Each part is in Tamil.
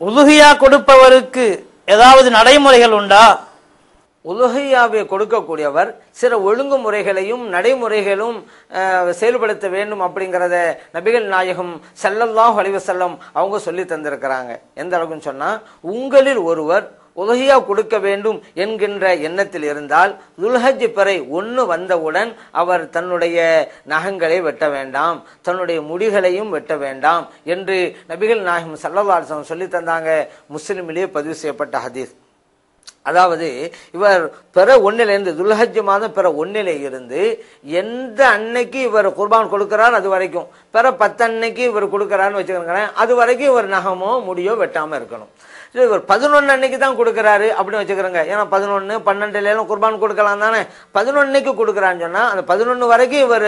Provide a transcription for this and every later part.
உலுகையா கொடுப்பவருக்கு ஏதாவது நடைமுறைகள் உண்டா? உலகையாவை கொடுக்கக்கூடியவர் சில ஒழுங்குமுறைகளையும் நடைமுறைகளும் செயல்படுத்த வேண்டும் அப்படிங்கிறத நபிகள் நாயகம் ஸல்லல்லாஹு அலைஹி செல்லம் அவங்க சொல்லி தந்திருக்கிறாங்க. எந்த அளவுக்குன்னு சொன்னால் உங்களில் ஒருவர் உலகையா கொடுக்க வேண்டும் என்கின்ற எண்ணத்தில் இருந்தால் துல்ஹஜ் பிறை ஒன்று வந்தவுடன் அவர் தன்னுடைய நகங்களை வெட்ட வேண்டாம் தன்னுடைய முடிகளையும் வெட்ட வேண்டாம் என்று நபிகள் நாயகம் ஸல்லல்லாஹு சொல்லி தந்தாங்க. முஸ்லிமிலேயே பதிவு செய்யப்பட்ட ஹதீஸ். அதாவது இவர் பிற ஒன்னிலிருந்து துல்ஹஜ் மாதம் பிற ஒன்னில இருந்து எந்த அன்னைக்கு இவர் குர்பான் கொடுக்கிறார் அது வரைக்கும். பிற பத்து அன்னைக்கு இவர் கொடுக்குறாருன்னு வச்சுக்கிறேன் அது வரைக்கும் இவர் நகமோ முடியோ வெட்டாம இருக்கணும். சரி, இவர் பதினொன்னு அன்னைக்கு தான் கொடுக்கறாரு அப்படின்னு வச்சுக்கிறோங்க ஏன்னா பதினொன்னு பன்னெண்டுலாம் குர்பான் கொடுக்கலாம் தானே. பதினொன்னைக்கு கொடுக்குறான்னு சொன்னா அந்த பதினொன்று வரைக்கும் இவர்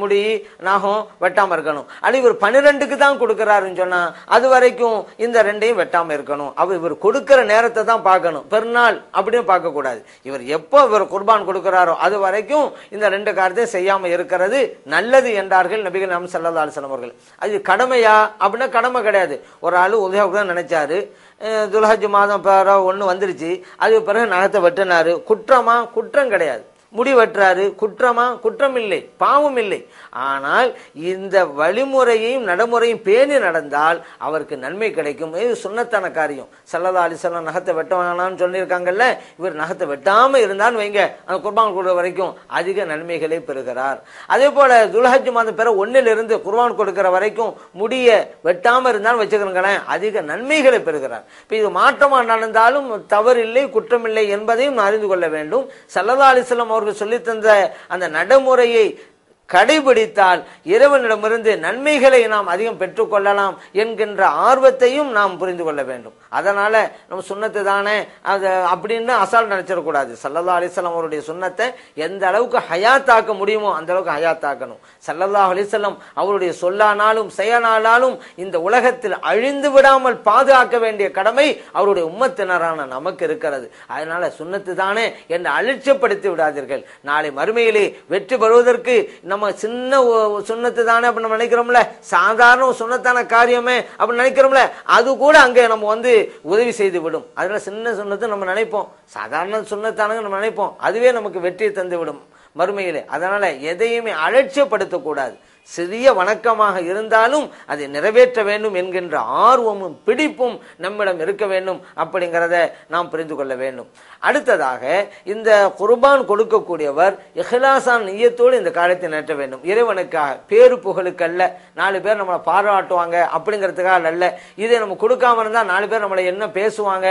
முடி நகம் வெட்டாம இருக்கணும். அது இவர் பன்னிரெண்டுக்கு தான் கொடுக்கறாருன்னு சொன்னா அது வரைக்கும் இந்த ரெண்டையும் வெட்டாம இருக்கணும். அவர் இவர் கொடுக்குற நேரத்தை தான் பார்க்கணும். பெருநாள் அப்படின்னு பார்க்கக்கூடாது. இவர் எப்போ இவர் குர்பான் கொடுக்கிறாரோ அது வரைக்கும் இந்த ரெண்டு காரியத்தையும் செய்யாமல் இருக்கிறது நல்லது என்றார்கள் நபிகள் நாம் சல்லா அலிஸ்லாம் அவர்கள். அது கடமையா? அப்படின்னா கடமை கிடையாது. ஒரு ஆள் உதயாவுக்கு தான் நினைச்சாரு. துலஹஜி மாதம் பேரோ ஒன்று வந்துருச்சு. அதுக்கு பிறகு நகத்தை வெட்டினாரு. குற்றமா? குற்றம் கிடையாது. முடி குற்றமா? குற்றம் இல்லை பாவம் இல்லை ஆனால் இந்த வழிமுறையையும் நடைமுறையும் பேணி நடந்தால் அவருக்கு நன்மை கிடைக்கும். இது சுண்ணத்தான காரியம். சல்லதா அலிசல்லாம் நகத்தை வெட்ட வேணாம்னு சொல்லியிருக்காங்கல்ல இவர் நகத்தை வெட்டாமல் இருந்தான்னு வைங்க. அந்த குர்பான் கொடுக்கிற வரைக்கும் அதிக நன்மைகளை பெறுகிறார். அதே போல துல்ஹஜ் மாதம் பிற ஒன்னிலிருந்து குர்பான் கொடுக்கிற வரைக்கும் முடிய வெட்டாமல் இருந்தாலும் வச்சுக்கிறங்களேன் அதிக நன்மைகளை பெறுகிறார். இப்போ இது மாற்றமாக நடந்தாலும் தவறில்லை குற்றமில்லை என்பதையும் அறிந்து கொள்ள வேண்டும். சல்லதா அலிஸ்லாம் அவர்கள் சொல்லித் தந்த அந்த நடைமுறையை கடைபிடித்தால் இறைவனிடமிருந்து நன்மைகளை நாம் அதிகம் பெற்றுக்கொள்ளலாம் என்கின்ற ஆர்வத்தையும் நாம் புரிந்து கொள்ள வேண்டும். அதனால நம்ம சுண்ணத்து தானே அது அப்படின்னு அசால் நினைச்சிடக்கூடாது. சல்லல்லா அலிசல்லாம் அவருடைய சுண்ணத்தை எந்த அளவுக்கு ஹயாத்தாக்க முடியுமோ அந்த அளவுக்கு ஹயாத்தாக்கணும். சல்லல்லா அலிஸ்லாம் அவருடைய சொல்லானாலும் செயலானாலும் இந்த உலகத்தில் அழிந்து விடாமல் பாதுகாக்க வேண்டிய கடமை அவருடைய உம்மத்தினரான நமக்கு இருக்கிறது. அதனால சுண்ணத்து தானே என்னை அலட்சியப்படுத்தி விடாதீர்கள். நாளை மறுமையிலே வெற்றி பெறுவதற்கு நம்ம சின்ன சுண்ணத்து தானே அப்படி நம்ம நினைக்கிறோம்ல? சாதாரண சுண்ணத்தான காரியமே அப்படின்னு நினைக்கிறோம்ல? அது கூட அங்கே நம்ம வந்து உதவி செய்து விடும். அதனால சின்ன சுண்ணத்தை நம்ம நினைப்போம். சாதாரண சுண்ணத்தானங்க நம்ம நினைப்போம். அதுவே நமக்கு வெற்றியை தந்து விடும் மறுமையில். அதனால எதையுமே அலட்சியப்படுத்தக்கூடாது. சிறிய வணக்கமாக இருந்தாலும் அதை நிறைவேற்ற வேண்டும் என்கின்ற ஆர்வமும் பிடிப்பும் நம்மிடம் இருக்க வேண்டும் அப்படிங்கிறத நாம் புரிந்து கொள்ள வேண்டும். அடுத்ததாக இந்த குர்பான் கொடுக்கக்கூடியவர் இஹ்லாசான் நியத்தோடு இந்த காலத்தை நேற்ற வேண்டும். இறைவனுக்காக பேரு புகழுக்கல்ல. நாலு பேர் நம்மளை பாராட்டுவாங்க அப்படிங்கிறதுக்காக அல்ல. இதை நம்ம கொடுக்காம இருந்தால் நாலு பேர் நம்மளை என்ன பேசுவாங்க?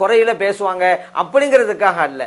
குறையில பேசுவாங்க அப்படிங்கிறதுக்காக அல்ல.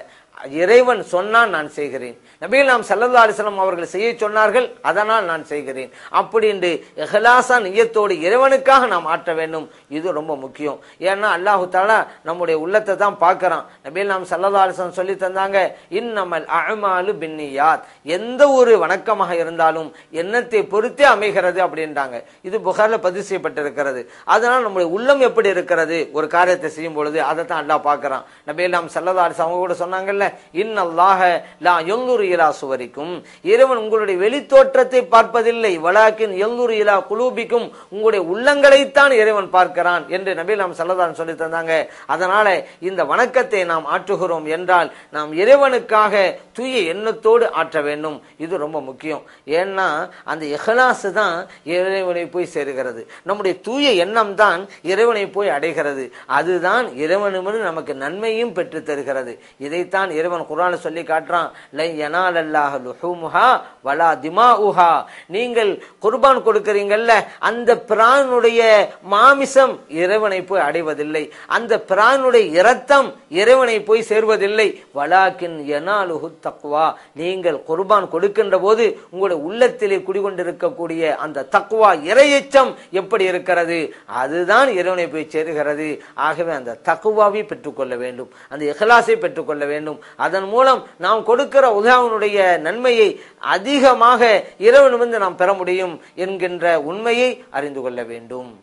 இறைவன் சொன்னான் நான் செய்கிறேன். நபிகள் நாம் சல்லல்லா அலிஸ்லாம் அவர்கள் செய்ய சொன்னார்கள் அதனால் நான் செய்கிறேன். அப்படின்று இஹ்லாசா நியத்தோடு இறைவனுக்காக நாம் ஆற்ற வேண்டும். இது ரொம்ப முக்கியம். ஏன்னா அல்லாஹு தாலா நம்முடைய உள்ளத்தை தான் பார்க்கறான். நபிகள் நாம் சல்லல்லா அலிஸ்லாம் சொல்லி தந்தாங்க இன்னமல் அஅமாலு பின்னியாத். எந்த ஒரு வணக்கமாக இருந்தாலும் எண்ணத்தை பொறுத்தே அமைகிறது அப்படின்றாங்க. இது புகாரில் பதிவு செய்யப்பட்டிருக்கிறது. அதனால் நம்முடைய உள்ளம் எப்படி இருக்கிறது? ஒரு காரியத்தை செய்யும் பொழுது அதை தான் அல்லாஹ் பார்க்கறான். நபிகள் நாம் சல்லல்லா அலிஸ்லாம் அவங்க கூட சொன்னாங்கல்ல இன்னல்லாஹ லா எங்குரு இலா சுவரிக்கும். இறைவன் உங்களுடைய வெளித்தோற்றத்தை பார்ப்பதில்லை. வலாக்கின் எங்குரு இலா குலூபிக்கும். உங்களுடைய உள்ளங்களைத்தான் இறைவன் பார்க்கிறான் என்று நபி நாம் சல்லதான் சொல்லி தந்தாங்க அதனால இந்த வணக்கத்தை நாம் ஆற்றுகிறோம் என்றால் நாம் இறைவனுக்காக தூய எண்ணத்தோடு ஆற்ற வேண்டும். இது ரொம்ப முக்கியம். ஏன்னா அந்த எஹலாசு தான் இறைவனை போய் சேருகிறது. நம்முடைய தூய எண்ணம் தான் இறைவனை போய் அடைகிறது. அதுதான் இறைவனுமிருந்து நமக்கு நன்மையும் பெற்று தருகிறது. இதைத்தான் இறைவன் குரான் சொல்லி காட்டுறான். லை லுஹூமுஹா வலா திமாஉஹா. நீங்கள் குர்பான் கொடுக்கறீங்கல்ல அந்த பிரானுடைய மாமிசம் இறைவனை போய் அடைவதில்லை. அந்த பிரானுடைய இரத்தம் இறைவனை போய் சேர்வதில்லை. வலாக்கின் எனாலுஹு தக்வா. நீங்கள் குர்பான் கொடுக்கின்ற போது உங்களுடைய உள்ளத்திலே குடிகொண்டிருக்கக்கூடிய அந்த தக்வா இறையச்சம் எப்படி இருக்கிறது? அதுதான் இறைவனை போய் சேருகிறது. ஆகவே அந்த தக்குவாவை பெற்றுக்கொள்ள வேண்டும். அந்த இஹலாசை பெற்றுக்கொள்ள வேண்டும். அதன் மூலம் நாம் கொடுக்கிற உதாவினுடைய நன்மையை அதிகமாக இரவு வந்து நாம் பெற முடியும் என்கின்ற உண்மையை அறிந்து கொள்ள வேண்டும்.